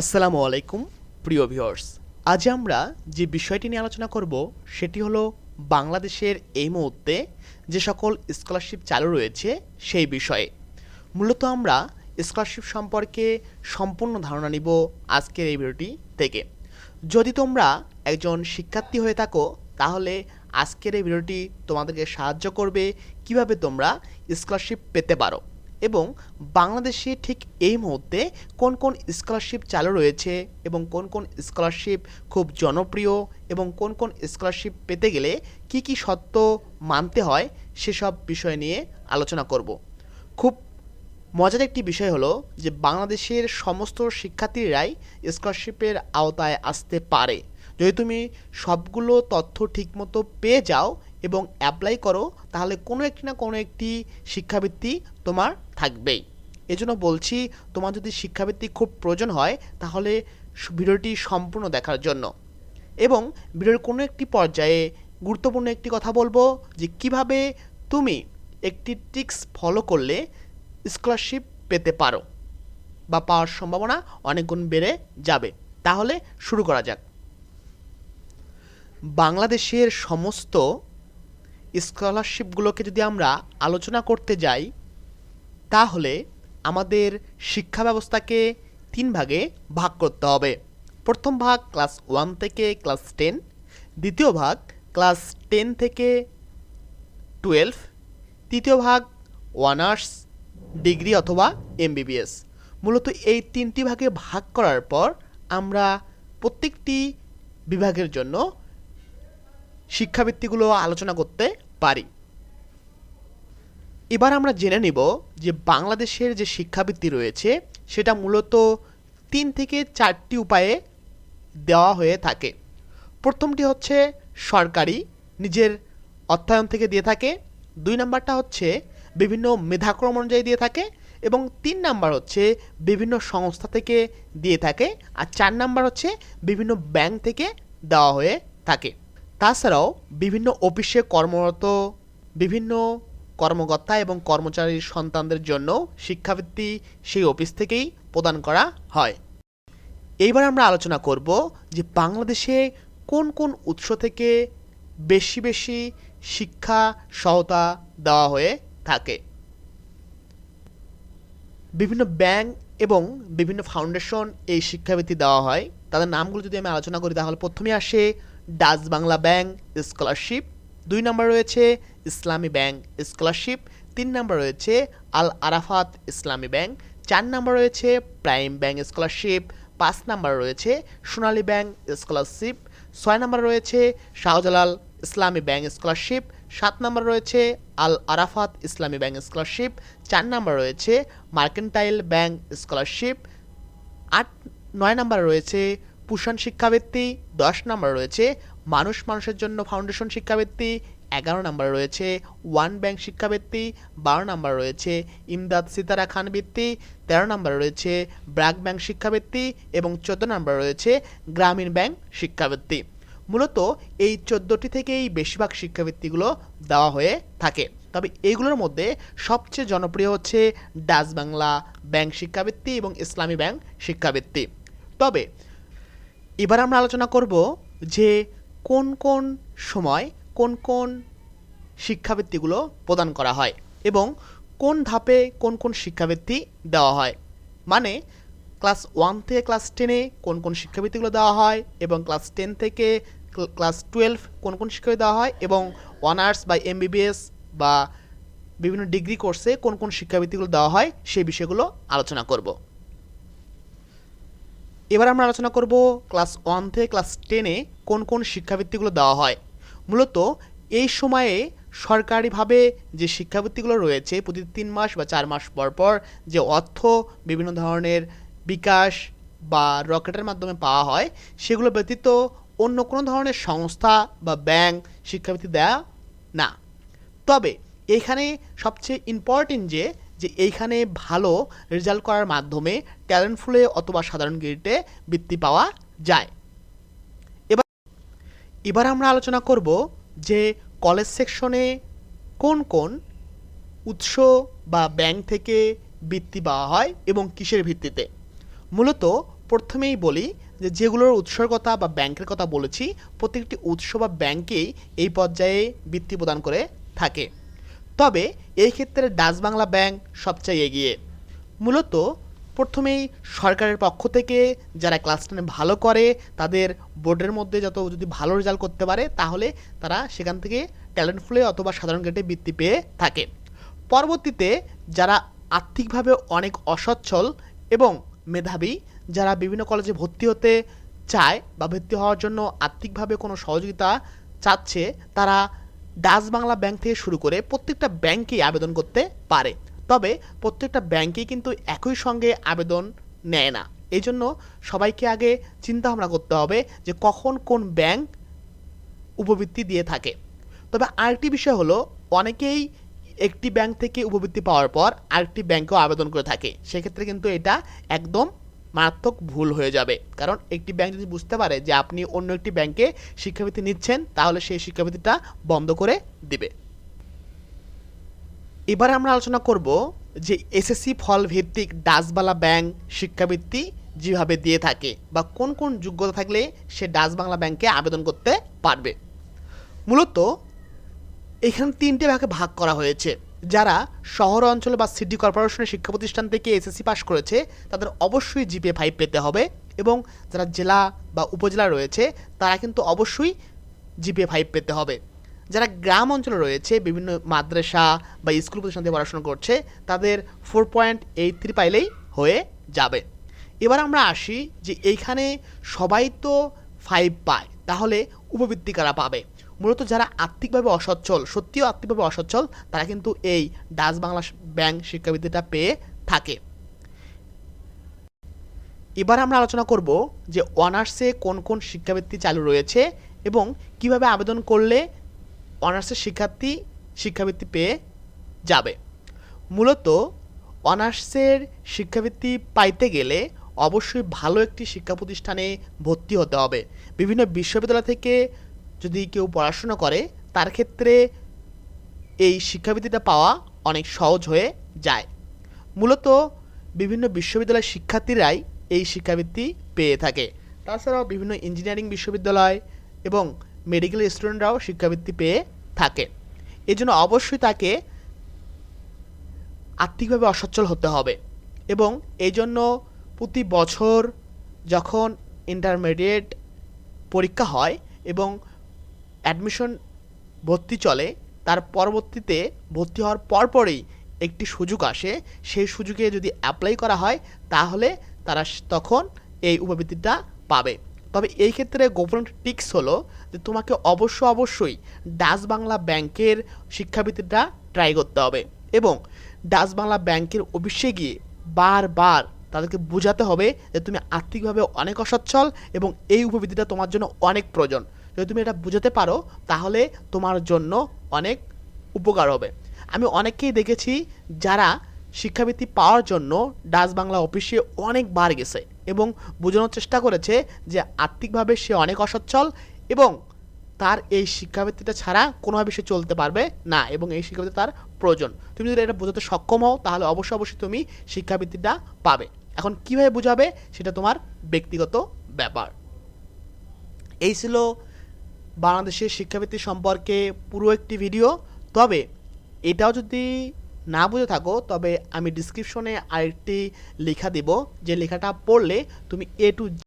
আসসালামু আলাইকুম, প্রিয় ভিউয়ার্স আজ আমরা যে বিষয়টি নিয়ে আলোচনা করব, সেটি হলো বাংলাদেশের এই মুহূর্তে যে সকল স্কলারশিপ চালু রয়েছে, সেই বিষয়ে। মূলত আমরা স্কলারশিপ সম্পর্কে সম্পূর্ণ ধারণা নিব আজকের এই ভিডিওটি থেকে। যদি তোমরা একজন শিক্ষার্থী হয়ে থাকো, তাহলে আজকের এই ভিডিওটি তোমাদেরকে সাহায্য করবে কীভাবে তোমরা স্কলারশিপ পেতে পারো। এবং বাংলাদেশে ঠিক এই মুহূর্তে কোন কোন স্কলারশিপ চালু রয়েছে এবং কোন কোন স্কলারশিপ খুব জনপ্রিয় এবং কোন কোন স্কলারশিপ পেতে গেলে কি কি সত্য মানতে হয় সেসব বিষয় নিয়ে আলোচনা করব। খুব মজার একটি বিষয় হলো যে বাংলাদেশের সমস্ত শিক্ষার্থীরাই স্কলারশিপের আওতায় আসতে পারে। যদি তুমি সবগুলো তথ্য ঠিকমতো পেয়ে যাও এবং অ্যাপ্লাই করো, তাহলে কোনো একটি না কোনো একটি শিক্ষাবৃত্তি তোমার থাকবেই। এজন্য বলছি, তোমার যদি শিক্ষাবৃত্তি খুব প্রয়োজন হয়, তাহলে ভিডিওটি সম্পূর্ণ দেখার জন্য। এবং ভিডিওর কোনো একটি পর্যায়ে গুরুত্বপূর্ণ একটি কথা বলব, যে কীভাবে তুমি একটি টিক্স ফলো করলে স্কলারশিপ পেতে পারো বা পাওয়ার সম্ভাবনা অনেক গুণ বেড়ে যাবে। তাহলে শুরু করা যাক। বাংলাদেশের সমস্ত স্কলারশিপগুলোকে যদি আমরা আলোচনা করতে যাই, তাহলে আমাদের শিক্ষা ব্যবস্থাকে তিন ভাগে ভাগ করতে হবে। প্রথম ভাগ ক্লাস ওয়ান থেকে ক্লাস টেন, দ্বিতীয় ভাগ ক্লাস টেন থেকে টুয়েলভ, তৃতীয় ভাগ অনার্স, ডিগ্রি অথবা এমবিবিএস। মূলত এই তিনটি ভাগে ভাগ করার পর আমরা প্রত্যেকটি বিভাগের জন্য শিক্ষাবৃত্তিগুলো আলোচনা করতে পারি। এবার আমরা জেনে নিব যে বাংলাদেশের যে শিক্ষাবৃত্তি রয়েছে, সেটা মূলত তিন থেকে চারটি উপায়ে দেওয়া হয়ে থাকে। প্রথমটি হচ্ছে সরকারি, নিজের অর্থায়ন থেকে দিয়ে থাকে। দুই নাম্বারটা হচ্ছে বিভিন্ন মেধাক্রম অনুযায়ী দিয়ে থাকে। এবং তিন নাম্বার হচ্ছে বিভিন্ন সংস্থা থেকে দিয়ে থাকে। আর চার নাম্বার হচ্ছে বিভিন্ন ব্যাংক থেকে দেওয়া হয়ে থাকে। তাছাড়াও বিভিন্ন অফিসে কর্মরত বিভিন্ন কর্মকর্তা এবং কর্মচারীর সন্তানদের জন্য শিক্ষাবৃত্তি সেই অফিস থেকেই প্রদান করা হয়। এইবার আমরা আলোচনা করব যে বাংলাদেশে কোন কোন উৎস থেকে বেশি বেশি শিক্ষা সহায়তা দেওয়া হয়ে থাকে। বিভিন্ন ব্যাংক এবং বিভিন্ন ফাউন্ডেশন এই শিক্ষাবৃত্তি দেওয়া হয়। তাদের নামগুলো যদি আমি আলোচনা করি তাহলে প্রথমে আসে ডাচ বাংলা ব্যাংক স্কলারশিপ দুই নম্বর রয়েছে ইসলামী ব্যাংক স্কলারশিপ তিন নম্বর রয়েছে আল আরাফাত ইসলামী ব্যাংক চার নম্বর রয়েছে প্রাইম ব্যাংক স্কলারশিপ পাঁচ নম্বর রয়েছে সোনালী ব্যাংক স্কলারশিপ ছয় নম্বর রয়েছে শাহজালাল ইসলামী ব্যাংক স্কলারশিপ সাত নম্বর রয়েছে আল আরাফাত ইসলামী ব্যাংক স্কলারশিপ চার নম্বর রয়েছে মার্কেন্টাইল ব্যাংক স্কলারশিপ আট, নয় নম্বর রয়েছে পুষণ শিক্ষাবৃত্তি, দশ নম্বর রয়েছে মানুষ মানুষের জন্য ফাউন্ডেশন শিক্ষাবৃত্তি, এগারো নম্বর রয়েছে ওয়ান ব্যাংক শিক্ষাবৃত্তি, বারো নম্বর রয়েছে ইমদাদ সিতারা খান বৃত্তি, তেরো নম্বর রয়েছে ব্র্যাক ব্যাংক শিক্ষাবৃত্তি এবং চোদ্দ নম্বর রয়েছে গ্রামীণ ব্যাংক শিক্ষাবৃত্তি। মূলত এই চোদ্দোটি থেকেই বেশিরভাগ শিক্ষাবৃত্তিগুলো দেওয়া হয়ে থাকে। তবে এইগুলোর মধ্যে সবচেয়ে জনপ্রিয় হচ্ছে ডাচ বাংলা ব্যাংক শিক্ষাবৃত্তি এবং ইসলামী ব্যাংক শিক্ষাবৃত্তি। তবে এবার আমরা আলোচনা করব যে কোন কোন সময় কোন কোন শিক্ষাবৃত্তিগুলো প্রদান করা হয় এবং কোন ধাপে কোন কোন শিক্ষাবৃত্তি দেওয়া হয়। মানে ক্লাস ওয়ান থেকে ক্লাস টেনে কোন কোন শিক্ষাবৃত্তিগুলো দেওয়া হয় এবং ক্লাস টেন থেকে ক্লাস টুয়েলভ কোন কোন শিক্ষাবৃত্তি দেওয়া হয় এবং অনার্স বা এমবিবিএস বা বিভিন্ন ডিগ্রি কোর্সে কোন কোন শিক্ষাবৃত্তিগুলো দেওয়া হয় সেই বিষয়গুলো আলোচনা করব। এবার আমরা আলোচনা করব ক্লাস ওয়ান থেকে ক্লাস টেনে কোন কোন শিক্ষাবৃত্তিগুলো দেওয়া হয়। মূলত এই সময়ে সরকারিভাবে যে শিক্ষাবৃত্তিগুলো রয়েছে প্রতি তিন মাস বা চার মাস পর পর যে অর্থ বিভিন্ন ধরনের বিকাশ বা রকেটের মাধ্যমে পাওয়া হয়, সেগুলো ব্যতীত অন্য কোনো ধরনের সংস্থা বা ব্যাংক শিক্ষাবৃত্তি দেয়া না। তবে এখানে সবচেয়ে ইম্পর্টেন্ট যে যে এইখানে ভালো রেজাল্ট করার মাধ্যমে ট্যালেন্ট ফুলে অথবা সাধারণ গেটে বৃত্তি পাওয়া যায়। এবার এবার আমরা আলোচনা করব যে কলেজ সেকশনে কোন কোন উৎস বা ব্যাংক থেকে বৃত্তি পাওয়া হয় এবং কিসের ভিত্তিতে। মূলত প্রথমেই বলি যে যেগুলোর উৎসর কথা বা ব্যাংকের কথা বলেছি, প্রত্যেকটি উৎস বা ব্যাংকেই এই পর্যায়ে বৃত্তি প্রদান করে থাকে। তবে এই ক্ষেত্রে ডাচ বাংলা ব্যাংক সবচেয়ে এগিয়ে। মূলত প্রথমেই সরকারের পক্ষ থেকে যারা ক্লাস টেনে ভালো করে, তাদের বোর্ডের মধ্যে যত যদি ভালো রেজাল্ট করতে পারে, তাহলে তারা সেখান থেকে ট্যালেন্ট ফুলে অথবা সাধারণ গ্রেডে বৃত্তি পেয়ে থাকে। পরবর্তীতে যারা আর্থিকভাবে অনেক অসচ্ছল এবং মেধাবী, যারা বিভিন্ন কলেজে ভর্তি হতে চায় বা ভর্তি হওয়ার জন্য আর্থিকভাবে কোনো সহযোগিতা চাচ্ছে, তারা ডাচ বাংলা ব্যাংক থেকে শুরু করে প্রত্যেকটা ব্যাংকেই আবেদন করতে পারে। তবে প্রত্যেকটা ব্যাংকেই কিন্তু একই সঙ্গে আবেদন নেয় না। এই জন্য সবাইকে আগে চিন্তা ভাবনা করতে হবে যে কখন কোন ব্যাংক উপবৃত্তি দিয়ে থাকে। তবে আরেকটি বিষয় হলো, অনেকেই একটি ব্যাংক থেকে উপবৃত্তি পাওয়ার পর আরেকটি ব্যাংকেও আবেদন করে থাকে। সেক্ষেত্রে কিন্তু এটা একদম মারাত্মক ভুল হয়ে যাবে। কারণ একটি ব্যাংক যদি বুঝতে পারে যে আপনি অন্য একটি ব্যাংকে শিক্ষাবৃত্তি নিচ্ছেন, তাহলে সেই শিক্ষাবৃত্তিটা বন্ধ করে দিবে। এবার আমরা আলোচনা করব যে এসএসসি ফল ভিত্তিক ডাসবালা ব্যাংক শিক্ষাবৃত্তি যেভাবে দিয়ে থাকে বা কোন কোন যোগ্যতা থাকলে সে ডাচ বাংলা ব্যাংকে আবেদন করতে পারবে। মূলত এখানে তিনটে ভাগে ভাগ করা হয়েছে। যারা শহর অঞ্চল বা সিটি কর্পোরেশনের শিক্ষা প্রতিষ্ঠান থেকে এসএসসি পাস করেছে, তাদের অবশ্যই জিপে ফাইভ পেতে হবে এবং যারা জেলা বা উপজেলা রয়েছে, তারা কিন্তু অবশ্যই জিপে ফাইভ পেতে হবে। যারা গ্রাম অঞ্চলে রয়েছে, বিভিন্ন মাদ্রাসা বা স্কুল প্রতিষ্ঠান থেকে পড়াশোনা করছে, তাদের ফোর পয়েন্ট এইট থ্রি পাইলেই হয়ে যাবে। এবার আমরা আসি যে এইখানে সবাই তো ফাইভ পায়, তাহলে উপবৃত্তি কারা পাবে? মূলত যারা আর্থিকভাবে অসচ্ছল, সত্যিও আর্থিকভাবে অসচ্ছল, তারা কিন্তু এই ডাচ বাংলা ব্যাংক শিক্ষাবৃত্তিটা পেয়ে থাকে। এবার আমরা আলোচনা করব যে অনার্সে কোন কোন শিক্ষাবৃত্তি চালু রয়েছে এবং কীভাবে আবেদন করলে অনার্সের শিক্ষার্থী শিক্ষাবৃত্তি পেয়ে যাবে। মূলত অনার্সের শিক্ষাবৃত্তি পাইতে গেলে অবশ্যই ভালো একটি শিক্ষা প্রতিষ্ঠানে ভর্তি হতে হবে। বিভিন্ন বিশ্ববিদ্যালয় থেকে যদি কেউ পড়াশোনা করে, তার ক্ষেত্রে এই শিক্ষাবৃত্তিটা পাওয়া অনেক সহজ হয়ে যায়। মূলত বিভিন্ন বিশ্ববিদ্যালয়ের শিক্ষার্থীরাই এই শিক্ষাবৃত্তি পেয়ে থাকে। তাছাড়াও বিভিন্ন ইঞ্জিনিয়ারিং বিশ্ববিদ্যালয় এবং মেডিকেল স্টুডেন্টরাও শিক্ষাবৃত্তি পেয়ে থাকে। এই জন্য অবশ্যই তাকে আর্থিকভাবে অসচ্ছল হতে হবে এবং এই জন্য প্রতি বছর যখন ইন্টারমিডিয়েট পরীক্ষা হয় এবং অ্যাডমিশন ভর্তি চলে, তার পরবর্তীতে ভর্তি হওয়ার পরপরই একটি সুযোগ আসে। সেই সুযোগে যদি অ্যাপ্লাই করা হয়, তাহলে তারা তখন এই উপবৃত্তিটা পাবে। তবে এই ক্ষেত্রে গোপন টিক্স হলো যে তোমাকে অবশ্য অবশ্যই ডাচ বাংলা ব্যাংকের শিক্ষাবৃত্তিটা ট্রাই করতে হবে এবং ডাচ বাংলা ব্যাংকের অফিসে গিয়ে বারবার তাদেরকে বোঝাতে হবে যে তুমি আর্থিকভাবে অনেক অসচ্ছল এবং এই উপবৃত্তিটা তোমার জন্য অনেক প্রয়োজন। যদি তুমি এটা বুঝাতে পারো, তাহলে তোমার জন্য অনেক উপকার হবে। আমি অনেককেই দেখেছি যারা শিক্ষাবৃত্তি পাওয়ার জন্য ডাচ বাংলা অফিসে অনেকবার গেছে এবং বোঝানোর চেষ্টা করেছে যে আর্থিকভাবে সে অনেক অসচ্ছল এবং তার এই শিক্ষাবৃত্তিটা ছাড়া কোনোভাবে সে চলতে পারবে না এবং এই শিক্ষাবৃত্তি তার প্রয়োজন। তুমি যদি এটা বোঝাতে সক্ষম হও, তাহলে অবশ্যই অবশ্যই তুমি শিক্ষাবৃত্তিটা পাবে। এখন কীভাবে বোঝাবে, সেটা তোমার ব্যক্তিগত ব্যাপার। এই ছিল বাংলাদেশের শিক্ষাবৃত্তি সম্পর্কে পুরো একটি ভিডিও তবে এটাও যদি না বুঝে থাকো, তবে আমি ডিসক্রিপশনে আরেকটি লেখা দেব। যে লেখাটা পড়লে তুমি এ টু